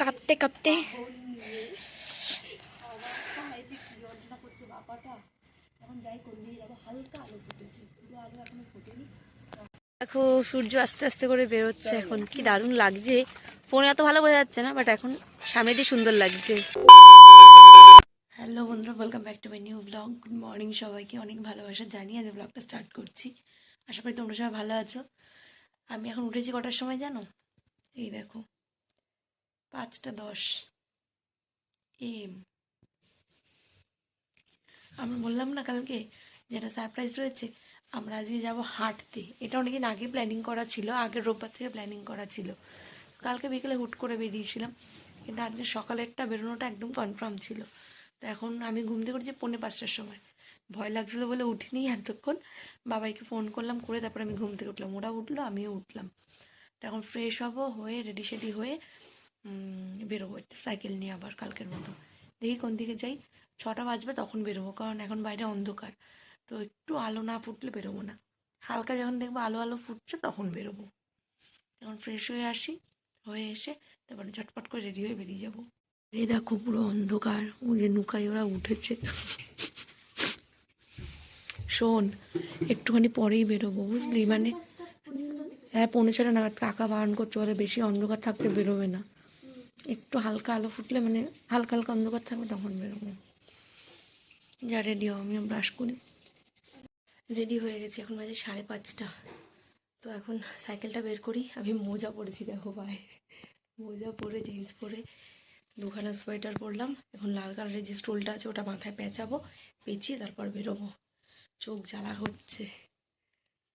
কাঁপতে কাঁপতে। দেখো সূর্য আস্তে আস্তে করে বেরোচ্ছে এখন। কি দারুণ লাগছে। ফোনে এত ভালো বোঝা যাচ্ছে না বাট এখন সামনে দিয়ে সুন্দর লাগছে। হ্যালো বন্ধুরা welcome back to my new blog good morning সবাইকে অনেক ভালোবাসা। জানিয়ে আজ ব্লগটা স্টার্ট করছি। আশা করি তোমরা সবাই ভালো আছো। আমি এখন উঠেছি কটার সময় জানো? এই দেখো। পাঁচটা দশ। এম। আমরা বললাম না কালকে যে একটা সারপ্রাইজ রয়েছে, আমরা আজকে যাব হাঁটতে। এটা অনেকদিন আগে প্ল্যানিং করা ছিল আগের রোববার থেকে প্ল্যানিং করা ছিল। কালকে বিকেলে হুট করে বেরিয়েছিলাম, কিন্তু আজকে সকালেরটা বেরোনোটা একদম কনফার্ম ছিল। তো এখন আমি ঘুম থেকে উঠছি পৌনে পাঁচটার সময়। ভয় লাগছিল বলে উঠিনি এতক্ষণ। বাবাইকে ফোন করলাম, করে তারপর আমি ঘুম থেকে উঠলাম। ওরা উঠল, আমিও উঠলাম। তো এখন ফ্রেশ হব, হয়ে রেডি সেডি হয়ে বেরোবো। একটু সাইকেল নিয়ে আবার কালকের মতো। দেখি কোন দিকে যাই। ছটা বাজবে তখন বেরোবো, কারণ এখন বাইরে অন্ধকার। তো একটু আলো না ফুটলে বেরোবো না। হালকা যখন দেখব আলো আলো ফুটছে তখন বেরোবো। তখন ফ্রেশ হয়ে আসি, হয়ে এসে তারপরে ঝটপট করে রেডি হয়ে বেরিয়ে যাব। এই দেখো পুরো অন্ধকার। যে নুকাই ওরা উঠেছে। শোন, একটুখানি পরেই বেরোবো, বুঝলি? মানে হ্যাঁ পৌনে ছটা নাগাদ কাকা বারণ করতে পারে বেশি অন্ধকার থাকতে বেরোবে না। একটু হালকা আলো ফুটলে মানে হালকা হালকা অন্ধকার থাকবে তখন বেরোবো। যা রেডি হও, আমিও ব্রাশ করি। রেডি হয়ে গেছি, এখন বাজে সাড়ে পাঁচটা। তো এখন সাইকেলটা বের করি। আমি মোজা পরেছি, দেখো ভাই। মোজা পরে জিন্স পরে, দুখানা সোয়েটার পরলাম। এখন লাল কালারের যে স্টোলটা আছে, ওটা মাথায় পেঁচাবো, পেঁচিয়ে তারপর বেরোবো। চোখ জ্বালা হচ্ছে।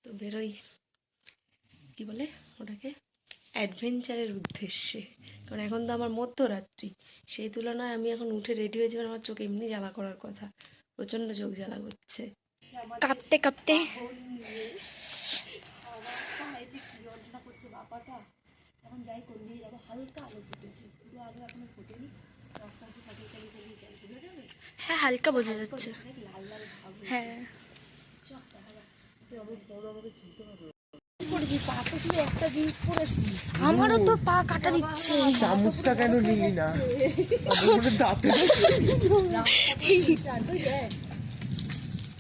তো বেরোই। কি বলে ওটাকে? অ্যাডভেঞ্চারের উদ্দেশ্যে। কারণ এখন তো আমার মধ্যরাত্রি। সেই তুলনায় আমি এখন উঠে রেডি হয়েছি আমার চোখ এমনি জ্বালা করার কথা। প্রচণ্ড চোখ জ্বালা করছে। কাঁপতে কাঁপতে। যাই হালকা আলো হ্যাঁ হালকা বোঝা যাচ্ছে। হ্যাঁ। আমারও তো পা কাটা দিচ্ছে। চামচটা কেন নিলি না? দাঁতে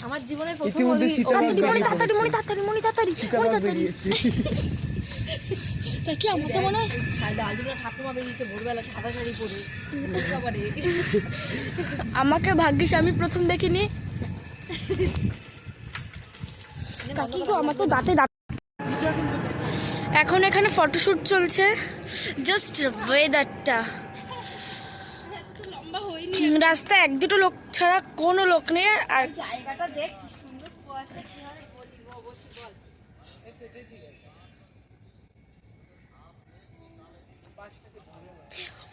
আমার প্রথম চিতাবাঘ তাড়াতাড়ি তাড়াতাড়ি পড়েছে। মনি তাড়াতাড়ি মনি তাড়াতাড়ি। চিতাবাঘ কি আমার তো মনে হয়? ঠাকুমা বেরিয়েছে ভোরবেলা সাদা শাড়ি পরে। আমাকে ভাগ্যিস আমি প্রথম দেখিনি। কাকি গো আমার তো দাঁতে দাঁত এখন এখানে ফটোশুট চলছে। জাস্ট ওয়েদারটা রাস্তায় এক দুটো লোক ছাড়া কোনো লোক নেই আর জায়গাটা দেখ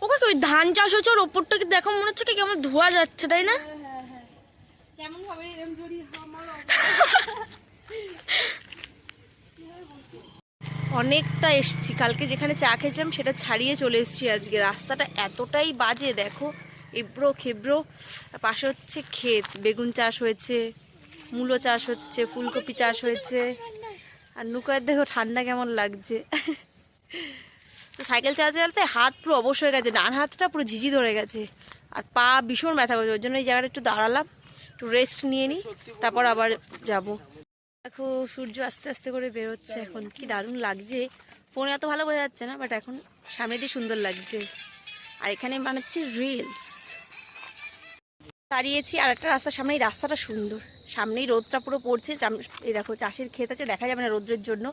ওকে কি ওই ধান চাষ হচ্ছে? ওর ওপরটা কি দেখো মনে হচ্ছে কি কেমন ধোয়া যাচ্ছে তাই না? কেমন ভাবে এরম জড়ি আমার অনেকটা এসছি। কালকে যেখানে চা খেয়েছিলাম সেটা ছাড়িয়ে চলে এসেছি আজকে। রাস্তাটা এতটাই বাজে, দেখো। এবড়ো খেবড়ো। পাশে হচ্ছে ক্ষেত। বেগুন চাষ হয়েছে, মূলো চাষ হচ্ছে, ফুলকপি চাষ হয়েছে। আর নুকার দেখো ঠান্ডা কেমন লাগছে। সাইকেল চালাতে চালাতে হাত পুরো অবশ হয়ে গেছে, ডান হাতটা পুরো ঝিঝি ধরে গেছে। আর পা ভীষণ ব্যথা করছে, ওর জন্য এই জায়গাটা একটু দাঁড়ালাম, একটু রেস্ট নিয়ে নিই, তারপর আবার যাব। দেখো, সূর্য আস্তে আস্তে করে বেরোচ্ছে এখন। কি দারুণ লাগছে। ফোনে এত ভালো বোঝা যাচ্ছে না বাট এখন সামনে দিয়ে সুন্দর লাগছে। আর এখানে বানাচ্ছি রিলস দাঁড়িয়েছি আর একটা রাস্তার সামনে এই রাস্তাটা সুন্দর। সামনেই রোদটা পুরো পড়ছে। এই দেখো, চাষের ক্ষেত আছে, দেখা যাবে না রোদ্রের জন্য।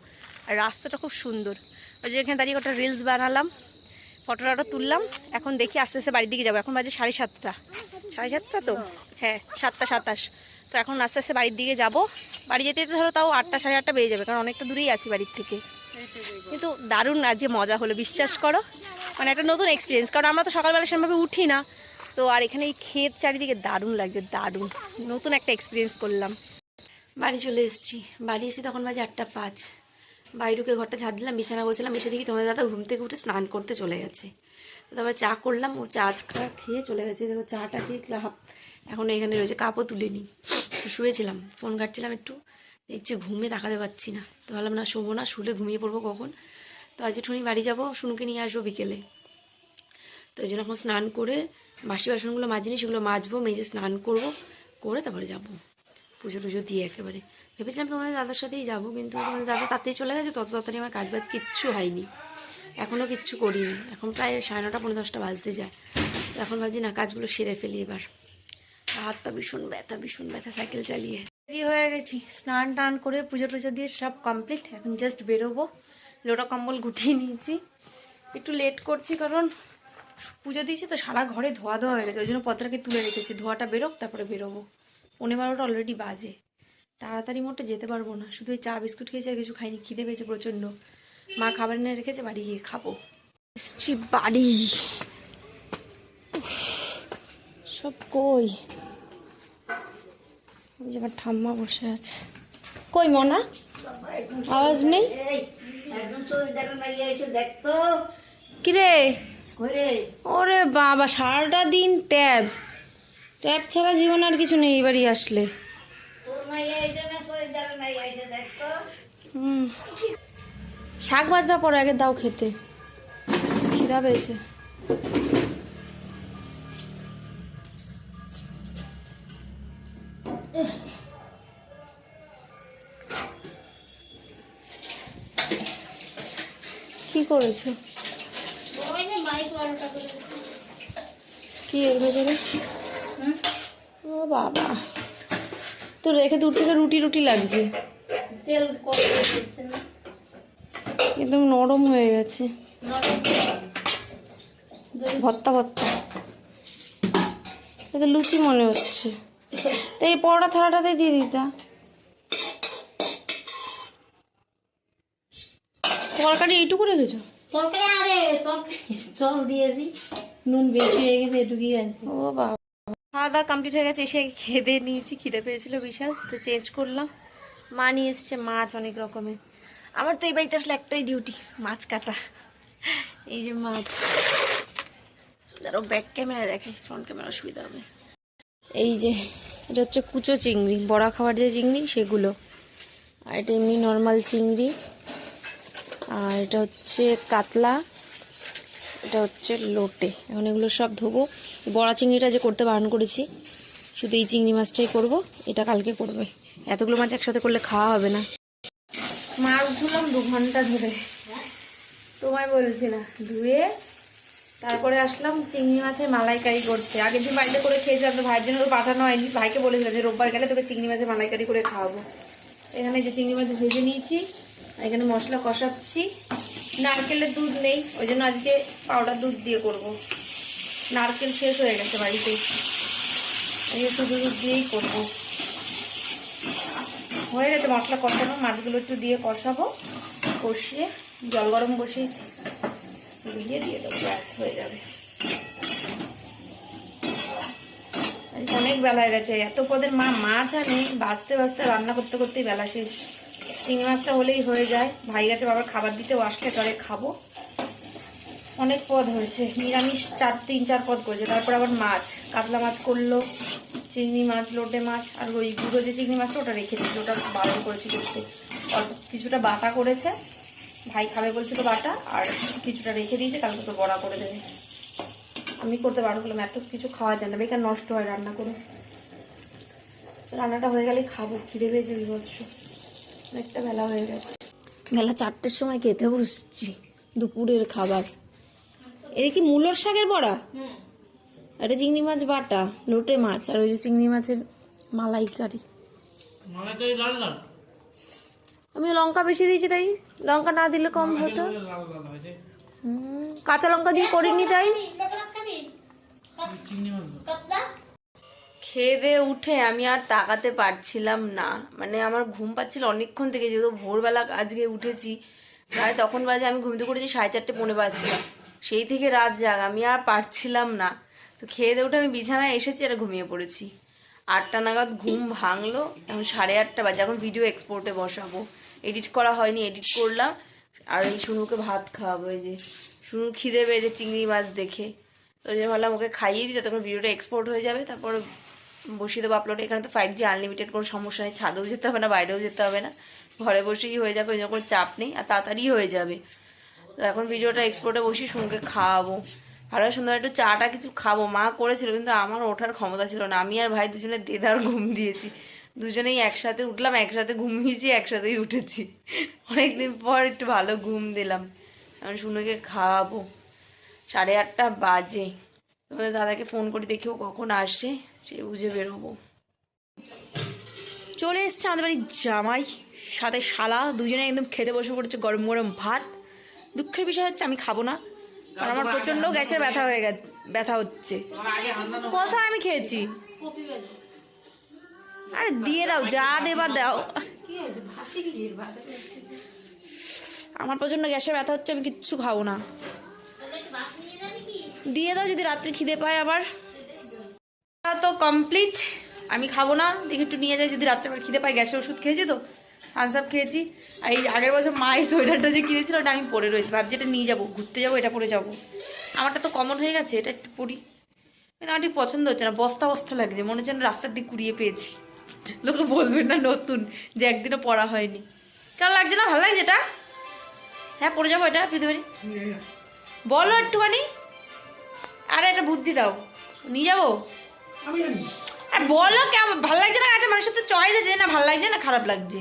আর রাস্তাটা খুব সুন্দর। ওই যে এখানে দাঁড়িয়ে একটা রিলস বানালাম ফটো টটো তুললাম। এখন দেখি আস্তে আস্তে বাড়ির দিকে যাব। এখন বাজে সাড়ে সাতটা। সাড়ে সাতটা তো? হ্যাঁ সাতটা সাতাশ। তো এখন আস্তে আস্তে বাড়ির দিকে যাব। বাড়ি যেতে যেতে ধরো তাও আটটা সাড়ে আটটা বেজে যাবে, কারণ অনেকটা দূরেই আছি বাড়ির থেকে। কিন্তু দারুণ আজকে মজা হলো, বিশ্বাস করো। মানে একটা নতুন এক্সপিরিয়েন্স কারণ আমরা তো সকালবেলা সেরকমভাবে উঠি না। তো আর এখানে এই ক্ষেত চারিদিকে দারুণ লাগছে, দারুণ। নতুন একটা এক্সপিরিয়েন্স করলাম। বাড়ি চলে এসেছি। বাড়ি এসে তখন বাজে আটটা পাঁচ। বাড়ি ঢুকে ঘরটা ঝাড় দিলাম, বিছানা বসেছিলাম এসে দেখি তোমার দাদা ঘুম থেকে উঠে স্নান করতে চলে গেছে। তারপরে চা করলাম, ও চা খেয়ে চলে গেছে। দেখো চাটা খেয়ে এখন এখানে রয়েছে কাপও তুলে একটু শুয়েছিলাম ফোন ঘাটছিলাম একটু। দেখছি ঘুমে তাকাতে পারছি না। তো ভাবলাম, না, শোবো না, শুলে ঘুমিয়ে পড়ব কখন? তো আজ ঠুনি বাড়ি যাব শুনুকে নিয়ে আসব বিকেলে। তো ওই জন্য এখন স্নান করে বাসি বাসনগুলো মাজিনি, সেগুলো মাজবো, মেজে স্নান করব, করে তারপরে যাব। পুজো টুজো দিয়ে একেবারে। ভেবেছিলাম তোমাদের দাদার সাথেই যাব, কিন্তু তোমাদের দাদা তাড়াতাড়ি চলে গেছে, তত তাড়াতাড়ি আমার কাজ বাজ কিচ্ছু হয়নি। এখনও কিচ্ছু করিনি। এখন প্রায় সাড়ে নটা পনেরো দশটা বাজতে যায়। এখন ভাবছি, না, কাজগুলো সেরে ফেলি এবার। হাতটা ভীষণ ব্যথা ভীষণ ব্যথা, সাইকেল চালিয়ে। রেডি হয়ে গেছি। স্নান টান করে পুজো টুজো দিয়ে সব কমপ্লিট এখন জাস্ট বেরোবো। লোটা কম্বল গুটিয়ে নিয়েছি। একটু লেট করছি কারণ পুজো দিয়েছি তো সারা ঘরে ধোয়া ধোয়া হয়ে গেছে। ওই জন্য পত্রকে তুলে রেখেছি। ধোয়াটা বেরোক, তারপরে বেরোবো। পনেরো বারোটা অলরেডি বাজে। তাড়াতাড়ি মোটে যেতে পারব না। শুধু চা, বিস্কুট খেয়েছি আর কিছু খাইনি। খিদে পেয়েছে প্রচণ্ড। মা খাবার এনে রেখেছে, বাড়ি গিয়ে খাব। এসছি বাড়ি। সব কই? ওই যে আমার ঠাম্মা বসে আছে। কই মনা? আওয়াজ নেই? কিরে? ওরে বাবা, সারাটা দিন ট্যাব। ট্যাব ছাড়া জীবন আর কিছু নেই এবারই আসলে। শাক বাজবা পরে, আগে দাও খেতে। খিদা পেয়েছে। কি করেছ? কি এর ভেতরে? ও বাবা। তো রেখে দূর থেকে রুটি রুটি লাগছে। একদম নরম হয়ে গেছে। ভত্তা ভত্তা এটা লুচি মনে হচ্ছে। তো এই পরোটা থালাটাতে দিয়ে দিতা তরকারি এইটুকু রেখেছো? তরকারি আরে তরকারি জল দিয়েছি। নুন বেশি হয়ে গেছে এটুকুই আছে ও বাবা। খাওয়া দাওয়া কমপ্লিট হয়ে গেছে এসে খেয়ে নিয়েছি খিদে পেয়েছিল বিশাল তো চেঞ্জ করলাম। মা নিয়ে এসছে মাছ অনেক রকমের। আমার তো এই বাড়িতে আসলে একটাই ডিউটি মাছ কাটা। এই যে মাছ। যারা ব্যাক ক্যামেরা দেখাই ফ্রন্ট ক্যামেরা সুবিধা হবে। এই যে এটা হচ্ছে কুচো চিংড়ি বড়া খাবার যে চিংড়ি সেগুলো। আর এটা এমনি নর্মাল চিংড়ি। আর এটা হচ্ছে কাতলা, এটা হচ্ছে লোটে। এখন এগুলো সব ধোবো। বড়া চিংড়িটা যে করতে বারণ করেছি, শুধু এই চিংড়ি মাছটাই করব, এটা কালকে করবে। এতগুলো মাছ একসাথে করলে খাওয়া হবে না। মাছ ধুলাম দু ঘণ্টা ধরে। তোমায় বলছি না, ধুয়ে তারপরে আসলাম চিংড়ি মাছের মালাইকারি করতে। আগের দিন বাড়িতে করে খেয়েছিলাম তো ভাইয়ের জন্য তো পাঠানো হয়নি। ভাইকে বলেছিলাম যে রোববার গেলে তোকে চিংড়ি মাছের মালাইকারি করে খাওয়াবো। এখানে যে চিংড়ি মাছ ভেজে নিয়েছি এখানে মশলা কষাচ্ছি। নারকেলের দুধ নেই, ওই জন্য আজকে পাউডার দুধ দিয়ে করব। নারকেল শেষ হয়ে গেছে বাড়িতে। শুধু দুধ দিয়েই করব। হয়ে গেছে মশলা কষানো, মাছগুলো একটু দিয়ে কষাবো। কষিয়ে জল গরম বসিয়েছি। দিয়ে দিয়ে দেবো, ব্যাস, হয়ে যাবে। অনেক বেলা হয়ে গেছে। এত পদের মা, মাছ আনে, বাঁচতে বাঁচতে রান্না করতে করতেই বেলা শেষ। চিংড়ি মাছটা হলেই হয়ে যায়। ভাই গেছে বাবার খাবার দিতে আসলে তরে খাব। অনেক পদ হয়েছে। নিরামিষ চার, তিন, চার পদ করেছে। তারপর আবার মাছ। কাতলা মাছ করল, চিংড়ি মাছ, লোটে মাছ, আর ওই গুঁড়ো যে চিংড়ি মাছটা, ওটা রেখে রেখেছিল ওটা বারণ করেছি করতে। অল্প কিছুটা বাটা করেছে। ভাই খাবে বলছিল বাটা, আর কিছুটা রেখে দিয়েছে। কালকে তো বড়া করে দেবে। আমি করতে বারণ করলাম, এত কিছু খাওয়া যায় না। বেকার নষ্ট হয় রান্না করে। রান্নাটা হয়ে গেলে খাব। খিদে পেয়েছে বিভৎস। অনেকটা বেলা হয়ে গেছে। বেলা চারটের সময় খেতে বসছি দুপুরের খাবার। এটা কি মূলর শাকের বড়া? এটা চিংড়ি মাছ বাটা লোটে মাছ আর ওই যে চিংড়ি মাছের মালাইকারি। মালাইকারি লাল লাল? আমি লঙ্কা বেশি দিয়েছি তাই। লঙ্কা না দিলে কম হতো। লাল লাল হয় যে হুম, কাঁচা লঙ্কা দিয়ে করিনি তাই। চিংড়ি মাছ। খেয়ে উঠে আমি আর তাকাতে পারছিলাম না। মানে আমার ঘুম পাচ্ছিল অনেকক্ষণ থেকে, যেহেতু ভোরবেলা আজকে উঠেছি প্রায় তখন বাজে আমি ঘুমিতে করেছি সাড়ে চারটে পৌনে বাজছিলাম সেই থেকে রাত জাগ, আমি আর পারছিলাম না। তো খেয়ে দিয়ে উঠে আমি বিছানায় এসেছি আর ঘুমিয়ে পড়েছি। আটটা নাগাদ ঘুম ভাঙলো, এখন সাড়ে আটটা বাজে, এখন ভিডিও এক্সপোর্টে বসাবো। এডিট করা হয়নি এডিট করলাম। আর এই শুনুকে ভাত খাওয়াবো, এই যে শুনু খিদে পেয়েছে চিংড়ি মাছ দেখে। তো যে ভাবলাম ওকে খাইয়ে দিই তখন ভিডিওটা এক্সপোর্ট হয়ে যাবে, তারপর বসিয়ে দেবো আপলোড এখানে তো ফাইভ জি আনলিমিটেড কোনো সমস্যা নেই। ছাদেও যেতে হবে না, বাইরেও যেতে হবে না। ঘরে বসেই হয়ে যাবে ওই জন্য কোনো চাপ নেই, আর তাড়াতাড়ি হয়ে যাবে। তো এখন ভিডিওটা এক্সপোর্টে বসি শুনকে খাওয়াবো। ভালো সুন্দর একটু চাটা কিছু খাব। মা করেছিল, কিন্তু আমার ওঠার ক্ষমতা ছিল না। আমি আর ভাই দুজনে দেদার ঘুম দিয়েছি। দুজনেই একসাথে উঠলাম, একসাথে ঘুমিয়েছি, একসাথেই উঠেছি। অনেকদিন পর একটু ভালো ঘুম দিলাম। আমি শুনুকে খাওয়াবো। সাড়ে আটটা বাজে। তোমাদের দাদাকে ফোন করে দেখিও কখন আসে। সে বুঝে বেরোবো চলে এসছে আমাদের বাড়ির জামাই। সাথে শালা দুজনে একদম খেতে বসে পড়েছে গরম গরম ভাত। দুঃখের বিষয় হচ্ছে আমি খাব না কারণ আমার প্রচণ্ড গ্যাসের ব্যথা হয়ে গেছে ব্যথা হচ্ছে। কোথায় আমি খেয়েছি। আরে দিয়ে দাও যা দেবার দাও। আমার প্রচণ্ড গ্যাসের ব্যথা হচ্ছে আমি কিচ্ছু খাব না। দিয়ে দাও যদি রাত্রে খিদে পায় আবার। তো কমপ্লিট আমি খাব না দেখি একটু নিয়ে যাই। যদি রাত্রে আবার খিদে পাই গ্যাসের ওষুধ খেয়েছি তো থামস আপ খেয়েছি। আর এই আগের বছর মা এই সোয়েটারটা যে কিনেছিল ওটা আমি পরে রয়েছি। ভাবছি এটা নিয়ে যাব ঘুরতে যাব এটা পরে যাব। আমারটা তো কমন হয়ে গেছে এটা একটু পরি। আমার ঠিক পছন্দ হচ্ছে না বস্তা বস্তা লাগছে মনে হচ্ছে না রাস্তার দিক কুড়িয়ে পেয়েছি। লোকে বলবেন না নতুন যে একদিনও পড়া হয়নি। কেমন লাগছে না? ভালো লাগছে এটা? হ্যাঁ পরে যাব এটা পেতে পারি? বলো একটুখানি। আরে একটা বুদ্ধি দাও। নিয়ে যাব? আর বলো কেমন ভালো লাগছে না? একটা মানুষের তো চয়েস আছে না ভালো লাগছে না খারাপ লাগছে।